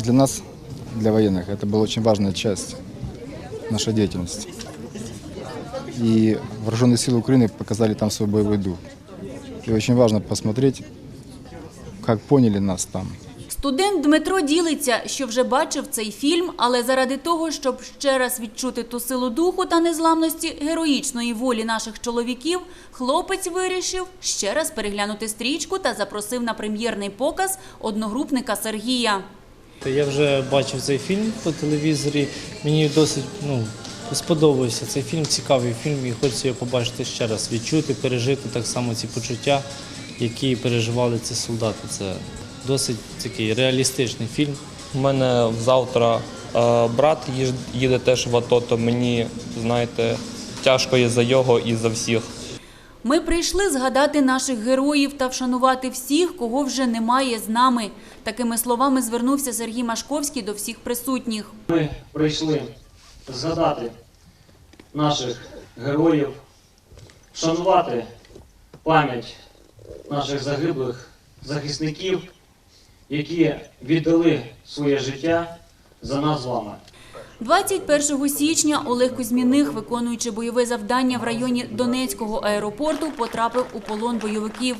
Для нас, для военных, это была очень важная часть нашей деятельности. И вооруженные силы Украины показали там свой боевой дух. И очень важно посмотреть, как поняли нас там. Студент Дмитро ділиться, що вже бачив цей фільм, але заради того, щоб ще раз відчути ту силу духу та незламності героїчної волі наших чоловіків, хлопець вирішив ще раз переглянути стрічку та запросив на прем'єрний показ одногрупника Сергія. Я вже бачив цей фільм по телевізорі. Мені досить ну, сподобався цей фільм, цікавий фільм, і хочеться його побачити ще раз, відчути, пережити так само ці почуття, які переживали ці солдати. Це досить такий реалістичний фільм. У мене завтра е, брат їде теж в АТО, то мені, знаєте, тяжко є за його і за всіх. Ми прийшли згадати наших героїв та вшанувати всіх, кого вже немає з нами. Такими словами звернувся Сергій Машковський до всіх присутніх. Ми прийшли згадати наших героїв, вшанувати пам'ять наших загиблих захисників, які віддали своє життя за нас з вами. 21 січня Олег Кузьміних, виконуючи бойове завдання в районі Донецького аеропорту, потрапив у полон бойовиків.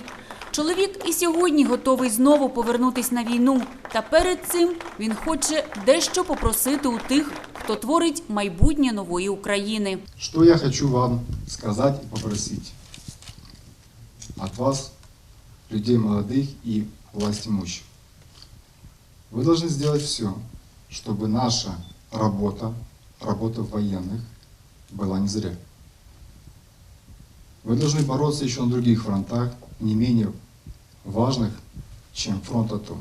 Чоловік і сьогодні готовий знову повернутись на війну. Та перед цим він хоче дещо попросити у тих, хто творить майбутнє нової України. Что я хочу вам сказать и попросить от вас, людей молодых и власть имущих. Вы должны сделать все, чтобы наша работа, работа военных, была не зря. Вы должны бороться еще на других фронтах, не менее важных, чем фронт АТО.